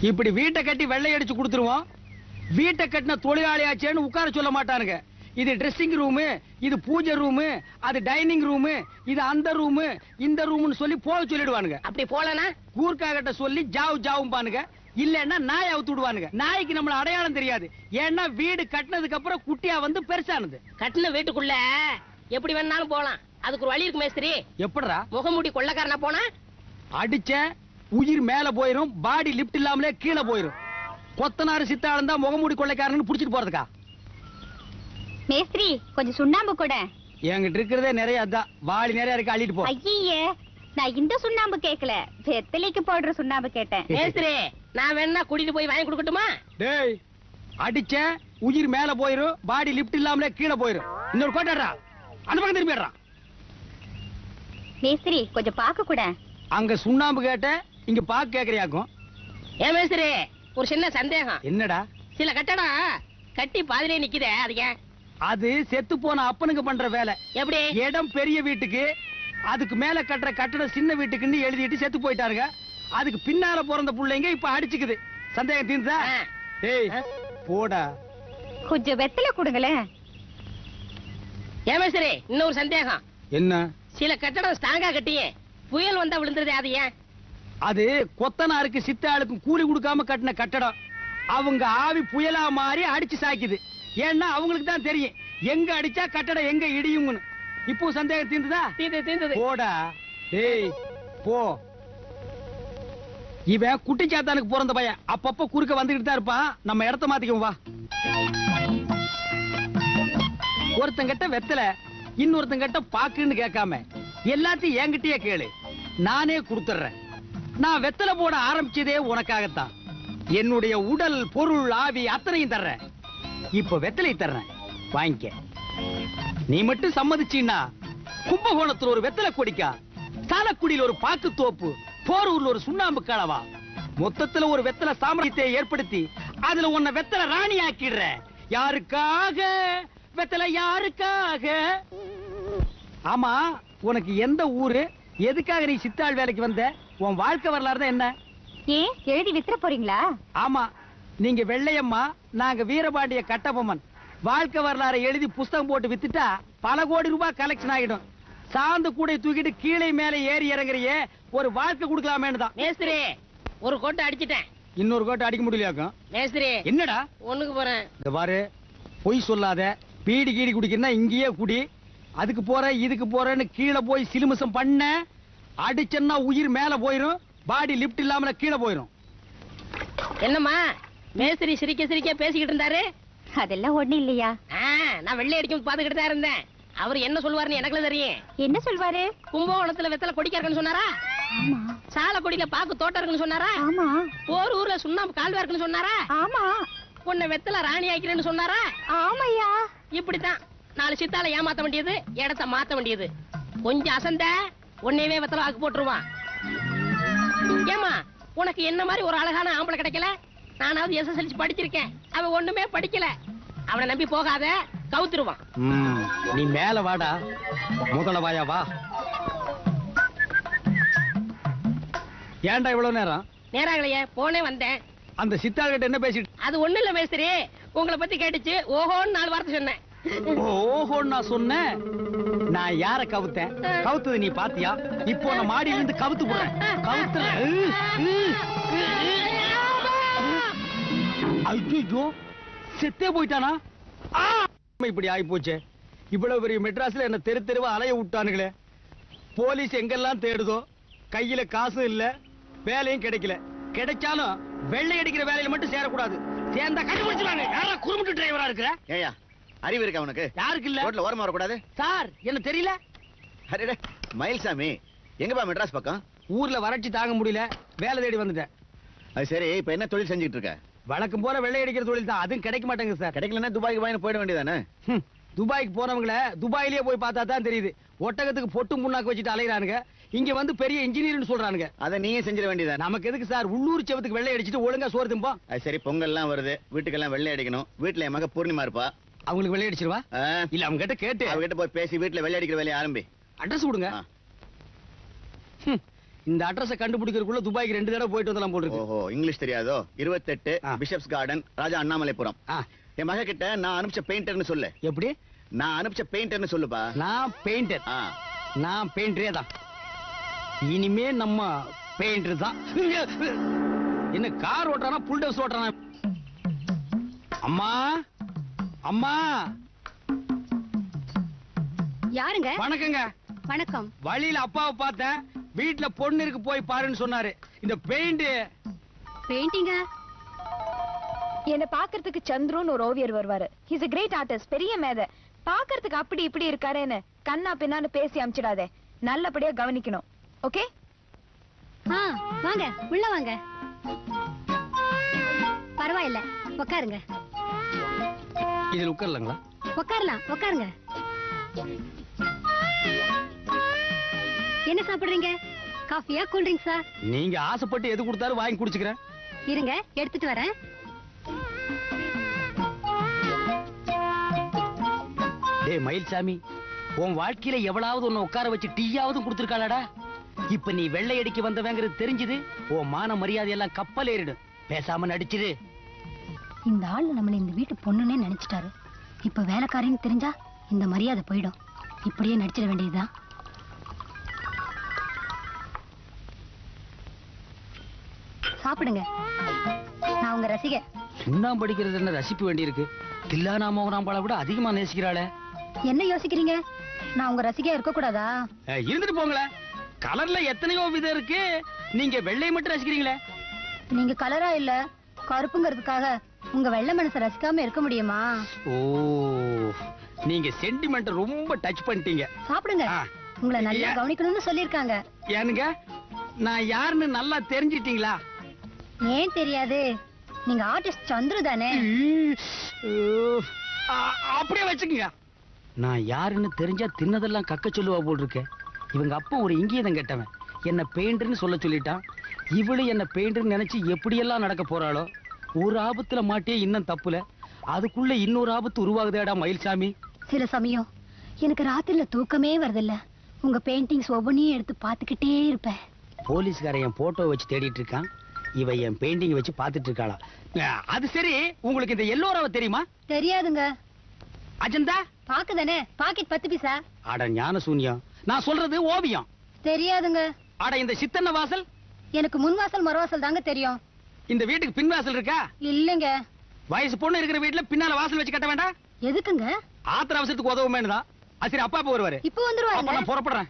இப்படி வீட்டை கட்டி வெள்ளை அடிச்சு கொடுத்துருவோம். வீட்டை கட்டின தொழிலாளி ஆச்சேன்னு உட்கார சொல்ல மாட்டானுங்க. இது ட்ரெஸ்ஸிங் ரூமு இது பூஜை ரூமு அது டைனிங் ரூமு இது அந்த ரூமு இந்த ரூம்னு சொல்லி போக சொல்லிடுவானுங்க. அப்படி போலனா? கூர்க்காகிட்ட சொல்லி ஜாவு ஜாவும் பானுங்க இல்லன்னா நாய் அவுத்து விடுவானுங்க. நாய்க்கு நம்மள அடையாளம் தெரியாது. ஏன்னா வீடு கட்டினதுக்கு அப்புறம் குட்டியா வந்து பெருசானது. கட்டின வீட்டுக்குள்ள எப்படி வேணாலும் போலாம். அதுக்கு ஒரு வழி இருக்கு மேஸ்திரி. எப்படிடா முகமூடி கொள்ளக்காரனா போனா? அடிச்ச உயிர் மேல போயிரும் பாடி லிப்ட் இல்லாமலே கீழே போயிரும். கொத்தனாரு சித்தாளம் தான் முகமூடி கொள்ளைக்காரன்னு புடிச்சிட்டு போறதுக்கா? மேஸ்திரி கொஞ்சம் சுண்ணாம்பு கூட. என்கிட்ட இருக்கிறதே நிறைய அதான் வாளி நிறைய இருக்கு அள்ளிட்டு போ. ஐயே நான் இந்த சுண்ணாம்பு கேக்கல வெத்தலைக்கு போடுற சுண்ணாம்பு கேட்டேன். மேஸ்திரி நான் வேணா கூட்டிட்டு போய் வாங்கி கொடுக்கட்டுமா? டேய் அடிச்ச உயிர் மேல போயிரும் பாடி லிப்ட் இல்லாமலே கீழே போயிரும். இன்னொரு கோட்டாடுறா அந்த பக்கம் திரும்பிடுறான் மேஸ்திரி கொஞ்சம் பார்க்க கூட. அங்க சுண்ணாம்பு கேட்ட இங்க பாக்கு கேக்குறியாக்கும்? ஏன் மேஸ்திரி ஒரு சின்ன சந்தேகம். என்னடா? சில கட்டடம் கட்டி பாதிலே நிக்குதே அது ஏன்? அது செத்து போன அப்பனுக்கு பண்ற வேலை. எப்படி? இடம் பெரிய வீட்டுக்கு அதுக்கு மேல கட்டுற கட்டடம் சின்ன வீட்டுக்குன்னு எழுதிட்டு செத்து போயிட்டாருங்க. அதுக்கு பின்னால பிறந்த புள்ளைங்க இப்ப அடிச்சுக்குது. சந்தேகம் தீர்ந்தா. ஏய். போடா. கொஞ்சம் வெத்தலை கொடுங்களேன். ஏன் மேஸ்திரி இன்னொரு சந்தேகம். என்ன? சில கட்டடம் ஸ்ட்ராங்கா கட்டியே புயல் வந்தா விழுந்துருதே அது ஏன்? அது கொத்தனாருக்கு சித்தாளுக்கும் கூலி கொடுக்காம கட்டின கட்டடம். அவங்க ஆவி புயலா மாறி அடிச்சு சாய்க்குது. ஏன்னா அவங்களுக்கு தான் தெரியும். எங்க அடிச்சா கட்டடம் எங்க இடியும்னு. இப்போ சந்தேகம் தீர்ந்ததா? தீந்து தீந்தது போடா. டேய் போ. இவன் குட்டிச்சாத்தானுக்கு பிறந்த பையன். அப்பப்ப குறுக்க வந்துகிட்டு தான் இருப்பான். நம்ம இடத்த மாத்திக்குவோம் வா. ஒருத்தங்கிட்ட வெத்தல இன்னொருத்தங்கிட்ட பாக்குன்னு கேட்காம எல்லாத்தையும் என்கிட்டயே கேளு. நானே கொடுத்துறேன் நான் வெத்தலை போட ஆரம்பிச்சதே உனக்காகத்தான். என்னுடைய உடல் பொருள் ஆவி அத்தனையும் தர்றேன். இப்ப வெத்தலை தர்றேன். வாங்கிக்க. நீ மட்டும் சம்மதிச்சீன்னா கும்பகோணத்துல ஒரு வெத்தலை கொடிக்கா சாலக்குடியில் ஒரு பாக்கு தோப்பு போரூர்ல ஒரு சுண்ணாம்பு கலவா. மொத்தத்துல ஒரு வெத்தலை சாம்ராஜ்யத்தை ஏற்படுத்தி அதுல உன்னை வெத்தலை ராணி ஆக்கிடுற யாருக்காக? வெத்தலை யாருக்காக? ஆமா உனக்கு எந்த ஊரு? எதுக்காக நீ சித்தாள் வேலைக்கு வந்த? உன் வாழ்க்கை வரலாறு தான் என்ன? ஏன்? எழுதி வித்துற போறீங்களா? ஆமா. நீங்க வெள்ளையம்மா நாங்க வீரபாண்டிய கட்டபொம்மன். வாழ்க்கை வரலாறை எழுதி புஸ்தகம் போட்டு வித்துட்டா பல கோடி ரூபாய் கலெக்ஷன் ஆகிடும். சாந்த கூடை தூக்கிட்டு கீழே மேலே ஏறி இறங்குறியே ஒரு வாழ்க்கை கொடுக்கலாமேன்னு தான். மேஸ்திரி ஒரு கோட்டை அடிச்சிட்டேன். இன்னொரு கோட்டை அடிக்க முடியலையாக்கும்? மேஸ்திரி என்னடா? ஒண்ணுக்கு போறேன். இந்த பாரு பொய் சொல்லாத பீடி கீடி குடிக்கிறனா இங்கேயே குடி. அதுக்கு போற இதுக்கு போறேன்னு கீழே போய் சிலுமிசம் பண்ண அடிச்சன்னா உயிர் மேல போயிரும் பாடி லிப்ட் இல்லாமல கீழே போயிரும். என்னம்மா? மேஸ்திரி சிரிக்க சிரிக்க பேசிக்கிட்டு இருந்தாரு? அதெல்லாம் ஒண்ணு இல்லையா? ஆ, நான் வெள்ளை அடிக்கும் பாத்துக்கிட்டு தான் இருந்தேன். அவர் என்ன சொல்லுவாருன்னு எனக்கு தெரியும். என்ன சொல்வாரு? கும்பகோணத்துல வெத்தலை கொடிக்க இருக்குன்னு சொன்னாரா? ஆமா. சால கொடியில பாக்கு தோட்டம் இருக்குன்னு சொன்னாரா? ஆமா. போர் ஊர்ல சுண்ணாம்பு கால்வா இருக்குன்னு சொன்னாரா? ஆமா. உன்னை வெத்தலை ராணி ஆக்கிறேன்னு சொன்னாரா? ஆமையா இப்படித்தான். நாலு சித்தால ஏமாத்த வேண்டியது இடத்த மாத்த வேண்டியது. கொஞ்சம் அசந்த உன்னையவே வெத்தலை ஆக்கு போட்டுருவான். ஏமா உனக்கு என்ன மாதிரி ஒரு அழகான ஆம்பளை கிடைக்கல? நானாவது எஸ்எஸ்எல்சி படிச்சிருக்கேன். அவன் ஒண்ணுமே படிக்கல. அவனை நம்பி போகாத கவுத்துருவான். நீ மேல வாடா. முதல்ல வாயா வா. ஏன்டா இவ்வளவு நேரம்? நேராகலையே போனே வந்தேன். அந்த சித்தாள் கிட்ட என்ன பேசிட்டு அது ஒண்ணு இல்ல மேஸ்திரி. உங்களை பத்தி கேட்டுச்சு. ஓஹோன்னு நாலு வார்த்தை சொன்னேன். ஓஹோன்னு நான் சொன்னேன். நான் யார கவுத்தேன்? கவுத்தது நீ பாத்தியா? இப்போ நான் மாடியில இருந்து கவுத்து போறேன் கவுத்துல ஐயோ செத்தே போயிட்டானா? இப்படி ஆகி போச்சே இவ்வளவு பெரிய மெட்ராஸ்ல என்ன தெரு தெருவா அலைய விட்டானுங்களே. போலீஸ் எங்கெல்லாம் தேடுதோ கையில காசும் இல்ல வேலையும் கிடைக்கல. கிடைச்சாலும் வெள்ளை அடிக்கிற வேலையில மட்டும் சேரக்கூடாது. சேர்ந்தா கண்டுபிடிச்சிருவாங்க. யாரா குறுமுட்டு டிரைவரா இருக்கிற? ஏயா அறிவு இருக்கா உனக்கு? யாருக்கு இல்ல? ரோட்ல ஓரமா வரக்கூடாது. சார் என்ன தெரியல? அரே மயில்சாமி எங்கப்பா மெட்ராஸ் பக்கம்? ஊர்ல வறட்சி தாங்க முடியல. வேலை தேடி வந்துட்டேன். அது சரி இப்ப என்ன தொழில் செஞ்சுட்டு இருக்க? வழக்கம் போல வெள்ளை அடிக்கிற தொழில் தான். அதுவும் கிடைக்க மாட்டேங்குது சார். கிடைக்கலன்னா துபாய்க்கு வாங்கி போயிட வேண்டியதானே? துபாய்க்கு போனவங்கள துபாயிலேயே போய் பார்த்தா தான் தெரியுது. ஒட்டகத்துக்கு பொட்டு முன்னாக்கு வச்சுட்டு அலையறானுங்க. இங்க வந்து பெரிய இன்ஜினியர்னு சொல்றானுங்க. அதை நீயே செஞ்சிட வேண்டியதானே? நமக்கு எதுக்கு சார்? உள்ளூர் செவத்துக்கு வெள்ளை அடிச்சிட்டு ஒழுங்கா சோறு திம்போம்? அது சரி பொங்கல்லாம் வருது. வீட்டுக்கெல்லாம் வெள்ளை அடிக்கணும். வீட்டுல என் மக பூர்ணிமா இருப்பா. அவங்களுக்கு ஆ, இல்ல அவங்க கிட்ட. கேட்டு அவகிட்ட போய் பேசி வீட்டுல வெள்ளை அடிக்கிற வேலையை ஆரம்பி. அட்ரஸ் கொடுங்க. இந்த அட்ரஸ கண்டுபிடிக்கிறதுக்குள்ள துபாய்க்கு ரெண்டு தடவை போயிட்டு வந்தலாம் போல் இருக்கு. ஓஹோ இங்கிலீஷ் தெரியாதோ? இருபத்தெட்டு. Bishops Garden Raja Annamalaipuram. என் மக கிட்ட நான் அனுப்பிச்ச பெயிண்டர்னு சொல்லு. எப்படி? நான் அனுப்பிச்ச பெயிண்டர்னு சொல்லுப்பா. நான் பெயிண்டர். நான் பெயிண்டரே தான். இனிமே நம்ம பெயிண்டர் தான். என்ன கார் ஓட்டுறானா புல் டவுஸ் ஓட்டுறானா? அம்மா? அம்மா! யாருங்க? வணக்கங்க. வணக்கம். வழியில அப்பாவை பார்த்தேன். வீட்டுல பொண்ணு இருக்கு போய் பாருன்னு சொன்னாரு. இந்த பெயிண்ட் பெயிண்டிங்க என்ன பாக்குறதுக்கு சந்துருன்னு ஒரு ஓவியர் வருவாரு. இஸ் a கிரேட் ஆர்டிஸ்ட் பெரிய மேதை. பாக்குறதுக்கு அப்படி இப்படி இருக்காரேன்னு கண்ணா பின்னான்னு பேசி அமிச்சிடாதே. நல்லபடியா கவனிக்கணும். ஓகே வாங்க உள்ள வாங்க. பரவாயில்ல உட்காருங்க இதுல உட்காரலாங்களா? உட்காரலாம். உட்காருங்க. என்ன சாப்பிடுறீங்க? காஃபியா கூல் ட்ரிங்க்ஸா நீங்க ஆசைப்பட்டு எது கொடுத்தாலும் வாங்கி குடிச்சுக்கிறேன். இருங்க எடுத்துட்டு வரேன். டேய் மயில்சாமி உன் வாழ்க்கையில எவ்வளவு உன்னை உட்கார வச்சு டீயாவது கொடுத்துருக்காளடா? இப்ப நீ வெள்ளை அடிக்க வந்தவங்கிறது தெரிஞ்சது உன் மான மரியாதை எல்லாம் கப்பல் ஏறிடும் பேசாம நடிச்சிரு. இந்த ஆள் நம்மள இந்த வீட்டு பொண்ணுன்னே நினைச்சிட்டாரு. இப்ப வேலைக்காரின்னு தெரிஞ்சா இந்த மரியாதை போயிடும். இப்படியே நடிச்சிட வேண்டியதுதான். சாப்பிடுங்க. நான் உங்க ரசிகை சுண்ணாம்பு படிக்கிறது என்ன ரசிப்பு வேண்டியிருக்கு தில்லானா மோகனாம்பாளை விட அதிகமா நேசிக்கிறாளே. என்ன யோசிக்கிறீங்க? நான் உங்க ரசிகையா இருக்க கூடாதா? இருந்துட்டு போங்களேன் கலர்ல எத்தனையோ விதம் இருக்கு. நீங்க வெள்ளை மட்டும் ரசிக்கிறீங்களே. நீங்க கலரா இல்ல கருப்புங்கிறதுக்காக உங்க வெள்ளை மனசை ரசிக்காம இருக்க முடியுமா? ஓ நீங்க சென்டிமெண்ட் ரொம்ப டச் பண்ணிட்டீங்க. சாப்பிடுங்க. உங்களை நல்லா? கவனிக்கணும்னு சொல்லிருக்காங்க ஏனுங்க நான் யாருன்னு நல்லா தெரிஞ்சிட்டீங்களா? ஏன் தெரியாது? நீங்க ஆர்டிஸ்ட் சந்துரு தானே. அப்படியே வச்சுக்கங்க. நான் யாருன்னு தெரிஞ்சா தின்னதெல்லாம் கக்க சொல்லுவா போல் இருக்கேன் இவங்க அப்பா ஒரு இங்கீதம் கெட்டவன். என்ன பெயிண்டர்னு சொல்ல சொல்லிட்டான். இவளு என்ன பெயிண்டர்னு நினைச்சு எப்படியெல்லாம் நடக்க போறாளோ ஒரு ஆபத்துல மாட்டியே இன்னும் தப்புல. அதுக்குள்ள இன்னொரு ஆபத்து உருவாகுதேடா மயில்சாமி. சில சமயம் எனக்கு ராத்திரில தூக்கமே வரதில்ல. உங்க பெயிண்டிங்ஸ் ஒவ்வொன்றையும் எடுத்து பார்த்துக்கிட்டே இருப்பேன். போலீஸ்காரன் என் போட்டோ வச்சு தேடிட்டு இருக்கான். இவ என் பெயிண்டிங் வச்சு பார்த்துட்டு இருக்காளா. அது சரி உங்களுக்கு இந்த எல்லோராவ தெரியுமா? தெரியாதுங்க. அஜந்தா? பாக்குதானே? பாக்கெட் பத்து பைசா. அட ஞான சூன்யம் நான் சொல்றது ஓவியம். தெரியாதுங்க. அட இந்த சித்தன்ன வாசல்? எனக்கு முன்வாசல் மறுவாசல் தாங்க தெரியும். இந்த வீட்டுக்கு பின் வாசல் இருக்கா? இல்லைங்க. வயசு பொண்ணு இருக்கிற வீட்டுல பின்னால வாசல் வச்சு கட்ட வேண்டாம்? எதுக்குங்க? ஆத்திர அவசரத்துக்கு உதவுமேனு தான். சரி அப்பா அப்பா வருவாரு. இப்போ வந்துருவாங்க நான் புறப்படுறேன்.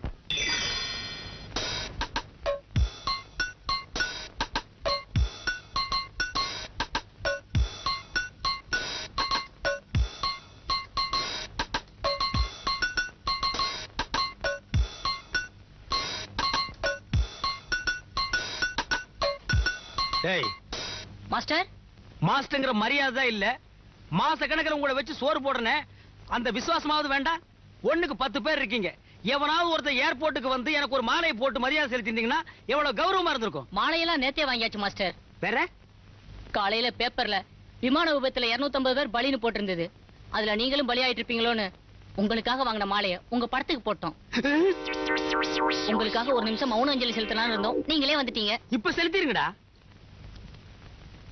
டேய் மாஸ்டர் மாஸ்டர்ங்கிற மரியாதை இல்ல. மாச கணக்குல உங்களை வச்சு சோறு போடுறனே. அந்த விசுவாசமாவது வேண்டாம். ஒண்ணுக்கு பத்து பேர் இருக்கீங்க. எவனாவது ஒருத்தர் ஏர்போர்ட்டுக்கு வந்து எனக்கு ஒரு மாலையை போட்டு மரியாதை செலுத்திருந்தீங்கன்னா எவ்வளவு கௌரவமா இருந்திருக்கும்? மாலையெல்லாம் நேத்தே வாங்கியாச்சு மாஸ்டர் வேற? காலையில பேப்பர்ல விமான விபத்துல 250 பேர் பலின்னு போட்டிருந்தது. அதுல நீங்களும் பலியாயிட்டு இருப்பீங்களோன்னு உங்களுக்காக வாங்கின மாலைய உங்க படத்துக்கு போட்டோம். உங்களுக்காக ஒரு நிமிஷம் மௌன அஞ்சலி செலுத்தலாம்னு இருந்தோம். நீங்களே வந்துட்டீங்க. இப்ப செலுத்திருங்கடா.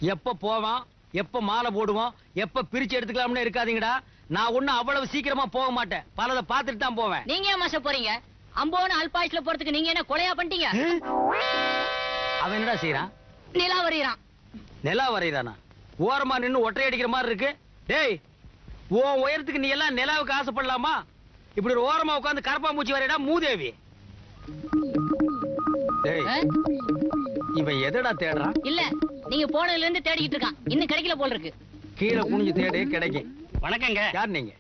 எப்ப போவான் எப்ப மாலை போடுவோம் எப்ப பிரிச்சு எடுத்துக்கலாம்னு இருக்காதீங்கடா. நான் ஒண்ணும் அவ்வளவு சீக்கிரமா போக மாட்டேன். பலதை பார்த்துட்டு தான் போவேன். நீங்க ஏன் மாஸ்டர் போறீங்க? அம்போன்னு அல்பாயுஸ்ல போறதுக்கு நீங்க என்ன கொலையா பண்ணிட்டீங்க? அவன் என்னடா செய்யறான் நிலா வரையறான். நிலா வரைதானா ஓரமா நின்னு ஒற்றை அடிக்கிற மாதிரி இருக்கு. டேய் உன் உயரத்துக்கு நீ எல்லாம் நிலாவுக்கு ஆசைப்படலாமா? இப்படி ஒரு ஓரமா உட்கார்ந்து கரப்பாம்பூச்சி வரையடா மூதேவி. டேய்? இவன் எதடா தேடுறான் இல்ல நீங்க போனதுல இருந்து தேடிக்கிட்டு இருக்கான் இன்னும் கிடைக்கல போல இருக்கு. கீழே குனிஞ்சு தேடு கிடைக்கும் வணக்கங்க. யார் நீங்க?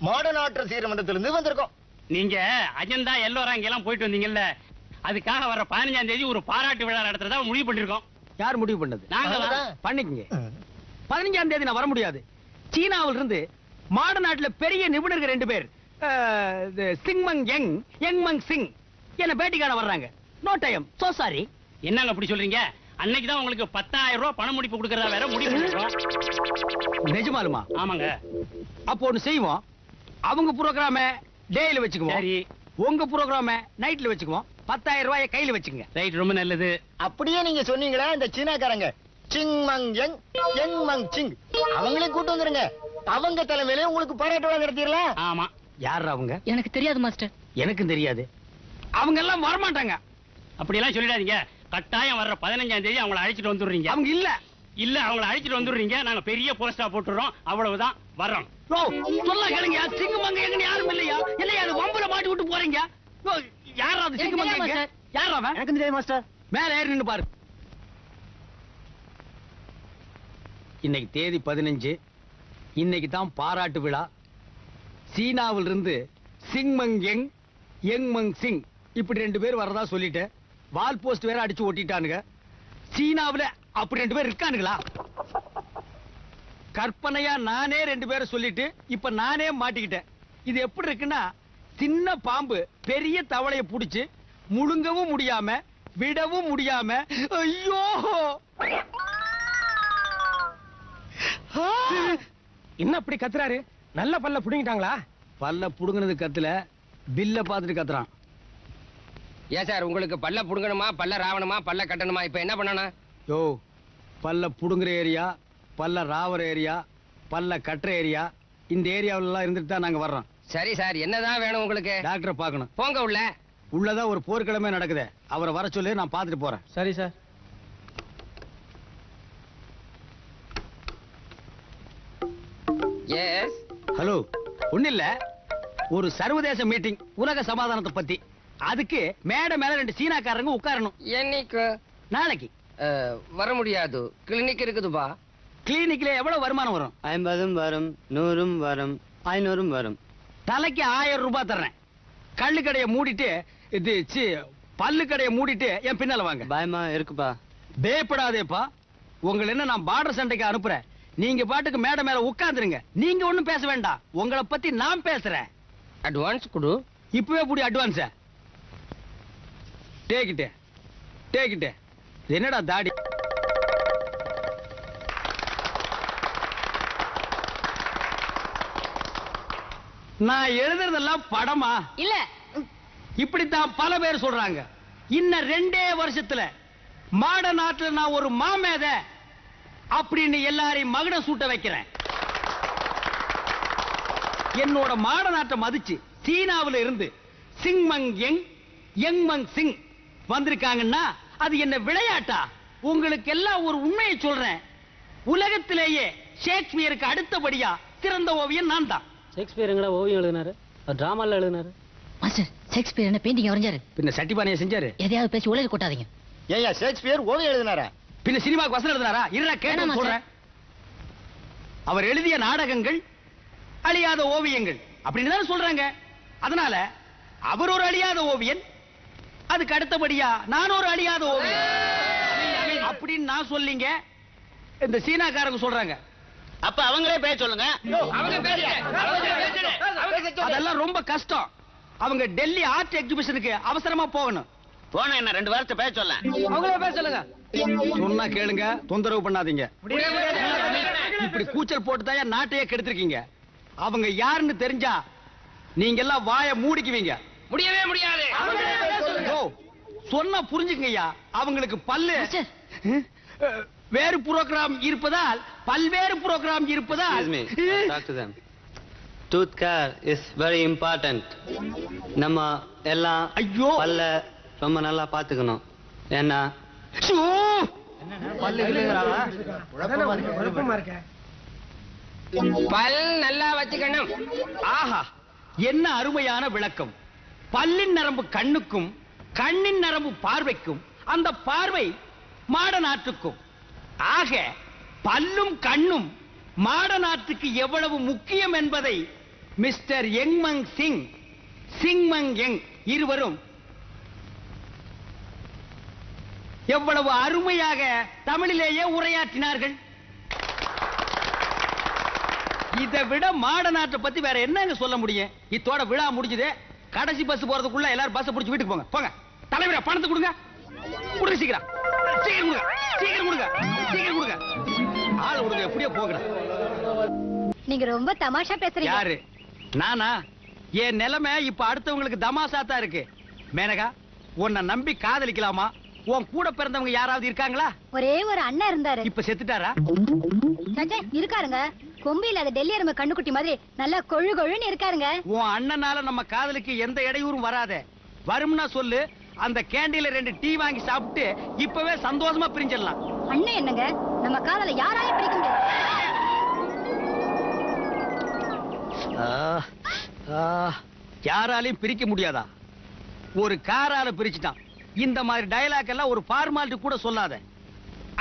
மாடர்ன் ஆற்றல் சீரமன்றத்திலிருந்து வந்திருக்கோம். நீங்க அஜந்தா எல்லோரா இங்கெல்லாம் போயிட்டு வந்தீங்கல்ல. அதுக்காக வர பதினஞ்சாம் தேதி ஒரு பாராட்டு விழா நடத்துறதா முடிவு பண்ணிருக்கோம். யார் முடிவு பண்ணது? நாங்க. பண்ணிக்கங்க. பதினஞ்சாம் தேதி நான் வர முடியாது. சீனாவில இருந்து மாட நாட்டுல பெரிய நிபுணர்கள் ரெண்டு பேர். அஹ், இது சிங்மங் யங் யங் மங் சிங். என்ன பேட்டிக்கான வர்றாங்க. நோ டைம் சோ சாரி என்னங்க அப்படி சொல்றீங்க? அன்னைக்கு தான் உங்களுக்கு பத்தாயிரம் ரூபாய் பண முடிப்பு கொடுக்கறதா வேற முடிவு நிஜமாலுமா? ஆமாங்க. அப்போ ஒண்ணு செய்வோம். அவங்க புரோகிராம டேயில வச்சுக்குவோம். சரி. உங்க ப்ரோக்ராம நைட்ல வச்சுக்குவோம். பத்தாயிரம் ரூபாய கையில வச்சுக்கங்க. ரைட் ரொம்ப நல்லது. அப்படியே நீங்க சொன்னீங்களா இந்த சீனாக்காரங்க? Sing Mang Yang Yang Mang Sing. அவங்களே கூட்டு வந்துருங்க. அவங்க தலைமையில உங்களுக்கு பாராட்டு நடத்திடலாம். ஆமா. யார் அவங்க? எனக்கு தெரியாது மாஸ்டர். எனக்கும் தெரியாது. அவங்க எல்லாம் வரமாட்டாங்க. அப்படியெல்லாம் சொல்லிடாதீங்க. கட்டாயம் வர்ற பதினஞ்சாம் தேதி அவங்கள அழைச்சிட்டு வந்துடுறீங்க. அவங்க இல்ல. இல்ல அவங்கள அழைச்சிட்டு வந்துடுறீங்க. நாங்க பெரிய போஸ்டா போட்டுறோம் அவ்வளவுதான் வர்றோம். சொல்ல கேளுங்க. சிங்கமங்க எங்க யாரும் இல்லையா? இல்லையா அது வம்புல மாட்டி விட்டு போறீங்க? யாரா அது சிங்கமங்க. யாரா அவன்? எனக்கு தெரியாது மாஸ்டர். மேல ஏறி நின்னு பாரு. இன்னைக்கு தேதி பதினஞ்சு. இன்னைக்கு தான் பாராட்டு விழா. சீனாவில் இருந்து சிங்மங் யங் யங் மங் சிங். இப்படி ரெண்டு பேர் வரதா சொல்லிட்டேன். வால் போஸ்ட் வேற அடிச்சு ஒட்டிட்டானுங்க. சீனாவுல அப்படி ரெண்டு பேர் இருக்கானுங்களா? கற்பனையா நானே ரெண்டு பேரை சொல்லிட்டு இப்ப நானே மாட்டிக்கிட்டேன். இது எப்படி இருக்குன்னா சின்ன பாம்பு பெரிய தவளைய புடிச்சு முழுங்கவும் முடியாம விடவும் முடியாம ஐயோ! என்ன அப்படி கத்துறாரு? நல்ல பல்ல புடுங்கிட்டாங்களா? பல்ல புடுங்கினது கத்துல பில்ல பார்த்துட்டு கத்துறான். ஏன் சார் உங்களுக்கு பல்ல புடுங்கணுமா பல்ல ராவணுமா பல்ல கட்டணுமா? இப்ப என்ன பண்ணணும்? யோ பல்ல புடுங்குற ஏரியா பல்ல ராவர ஏரியா பல்ல கட்டுற ஏரியா இந்த ஏரியாவுல எல்லாம் இருந்துட்டு தான் நாங்க வர்றோம். சரி சார் என்னதான் வேணும் உங்களுக்கு? டாக்டரை பார்க்கணும். போங்க உள்ள. உள்ளதா ஒரு போர்க்கிழமை நடக்குது. அவரை வர சொல்லி நான் பார்த்துட்டு போறேன். சரி சார். எஸ் ஹலோ ஒண்ணு இல்ல ஒரு சர்வதேச மீட்டிங் உலக சமாதானத்தை பத்தி. அதுக்கு மேடை மேல ரெண்டு சீனாக்காரங்க உட்காரணும். என்னைக்கு? நாளைக்கு. வர முடியாது. கிளினிக் இருக்குதுப்பா கிளினிக்ல எவ்வளவு வருமானம் வரும்? ஐம்பதும் வரும் நூறும் வரும் ஐநூறும் வரும். தலைக்கு ஆயிரம் ரூபாய் தர்றேன். கள்ளு கடையை மூடிட்டு இது சி பல்லு கடையை மூடிட்டு என் பின்னால வாங்க. பயமா இருக்குப்பா. பயப்படாதேப்பா. உங்களை என்ன நான் பார்டர் சண்டைக்கு அனுப்புறேன். நீங்க பாட்டுக்கு மேடை மேல உட்கார்ந்துருங்க. நீங்க ஒண்ணும் பேச வேண்டாம். உங்களை பத்தி நான் பேசுறேன். அட்வான்ஸ் கொடு. இப்பவே புடி அட்வான்ஸ டேக்கிட்டு. டேக்கிட்டு. என்னடா தாடி? நான் எழுதுறதெல்லாம் படமா? இல்ல. இப்படித்தான் பல பேர் சொல்றாங்க. இன்னும் ரெண்டே வருஷத்துல மாட நாட்டுல நான் ஒரு மாமேத அப்படின்னு எல்லாரையும் மகுட சூட்ட வைக்கிறேன். என்னோட மாட நாட்டை மதிச்சு சீனாவுல இருந்து சிங்மங் யங் யங் மங் சிங் வந்திருக்காங்கன்னா அது என்ன விளையாட்டா? உங்களுக்கு எல்லாம் ஒரு உண்மையை சொல்றேன். உலகத்திலேயே ஷேக்ஸ்பியருக்கு அடுத்தபடியா சிறந்த ஓவியன் நான் தான். ஷேக்ஸ்பியர் எங்கடா ஓவியம் எழுதினாரு? டிராமால எழுதினாரு. மாஸ்டர் ஷேக்ஸ்பியர் என்ன பெயிண்டிங் வரைஞ்சாரு? பின்ன சட்டிபானையை செஞ்சாரு. எதையாவது பேசி உலக கொட்டாதீங்க. ஏய்யா ஷேக்ஸ்பியர் ஓவியம் எழுதினாரா? பின்ன சினிமாக்கு வசனம் எழுதினாரா? இருடா கேட்டு சொல்றேன் அவர் எழுதிய நாடகங்கள் அழியாத ஓவியங்கள் அப்படின்னு தானே சொல்றாங்க. அதனால அவர் ஒரு அழியாத ஓவியன் அதுக்கு அடுத்தபடியா நான் ஒரு அழியாத ஓவியன் அப்படின்னு நான் சொல்லிங்க. இந்த சீனாக்காரங்க சொல்றாங்க. அப்ப அவங்களே பேச சொல்லுங்க. அதெல்லாம் ரொம்ப கஷ்டம். அவங்க டெல்லி ஆர்ட் எக்ஸிபிஷனுக்கு அவசரமா போகணும். போன என்ன ரெண்டு வாரத்தை பேச சொல்ல. அவங்களே பேச சொல்லுங்க. சொன்னா கேளுங்க தொந்தரவு பண்ணாதீங்க. இப்படி கூச்சல் போட்டு தான் நாட்டையே கெடுத்திருக்கீங்க. அவங்க யாருன்னு தெரிஞ்சா நீங்க எல்லாம் வாய மூடிக்குவீங்க. முடியவே முடியாது. சொன்னா புரிஞ்சுக்கங்கய்யா. அவங்களுக்கு பல்லு. வேறு புரோகிராம் இருப்பதால் பல்வேறு புரோகிராம் இருப்பதால். To them. Tooth care is very important. நம்ம எல்லாம் ஐயோ. பல்ல ரொம்ப நல்லா பாத்துக்கணும் ஏன்னா! பல் நல்லா வச்சுக்கணும். ஆஹா என்ன அருமையான விளக்கம். பல்லின் நரம்பு கண்ணுக்கும் கண்ணின் நரம்பு பார்வைக்கும் அந்த பார்வை மாட நாட்டுக்கும் ஆக பல்லும் கண்ணும் மாட நாட்டுக்கு எவ்வளவு முக்கியம் என்பதை மிஸ்டர் யங்மங் சிங் சிங்மங் யங் இருவரும் எவ்வளவு அருமையாக தமிழிலேயே உரையாற்றினார்கள். இதை விட மாட நாட்டை பத்தி வேற என்னங்க சொல்ல முடியும்? இத்தோட விழா முடிஞ்சது. கடைசி பஸ் போறதுக்குள்ள எல்லாரும் பஸ் பிடிச்சு வீட்டுக்கு போங்க. போங்க. தலைவரே பணத்தை கொடுங்க. கொடுங்க சீக்கிரம். சீக்கிரம் கொடுங்க. சீக்கிரம் கொடுங்க. சீக்கிரம் கொடுங்க. ஆள் கொடுங்க எப்படியோ போங்கடா. நீங்க ரொம்ப தமாஷா பேசுறீங்க. யாரு? நானா? என் நிலைமை இப்ப அடுத்தவங்களுக்கு தமாசா தான் இருக்கு. மேனகா உன்னை நம்பி காதலிக்கலாமா? உன் கூட பிறந்தவங்க யாராவது இருக்காங்களா? ஒரே ஒரு அண்ணன் இருந்தாரு. இப்ப செத்துட்டாரா? இருக்காருங்க. கொம்பு இல்லாத டெல்லி எருமை கண்ணுக்குட்டி மாதிரி நல்லா கொழு கொழுன்னு இருக்காருங்க. உன் அண்ணனால நம்ம காதலுக்கு எந்த இடையூறும் வராதே. வரும்னா சொல்லு அந்த கேண்டீன்ல ரெண்டு டீ வாங்கி சாப்பிட்டு இப்பவே சந்தோஷமா பிரிஞ்சிடலாம். அண்ணன் என்னங்க? நம்ம காதல யாராலையும் பிடிக்க முடியாது. யாராலையும் பிரிக்க முடியாதா? ஒரு காரால பிரிச்சுட்டான். இந்த மாதிரி டயலாக் எல்லாம் ஒரு ஃபார்மாலிட்டி கூட சொல்லாத.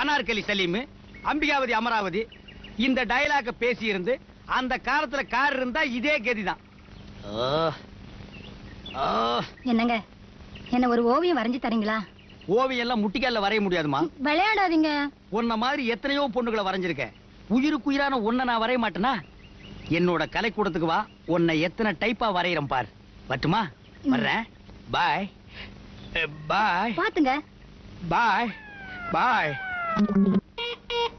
அனார்கலி சலீம் அம்பிகாவதி அமராவதி இந்த டயலாக்க பேசி இருந்து அந்த காலத்துல கார் இருந்தா இதே கதிதான். என்னங்க? என்ன ஒரு ஓவியம் வரைஞ்சு தரீங்களா? ஓவியம் எல்லாம் முட்டிக்கால வரைய முடியாதுமா விளையாடாதீங்க. உன்ன மாதிரி எத்தனையோ பொண்ணுகளை வரைஞ்சிருக்கேன் உயிருக்குயிரான உன்னை நான் வரைய மாட்டேனா? என்னோட கலைக்கூடத்துக்கு வா. உன்னை எத்தனை டைப்பா வரையறேன் பார். வரட்டுமா? வர்றேன். பாய் பாய் பாத்துங்க. பாய் பாய்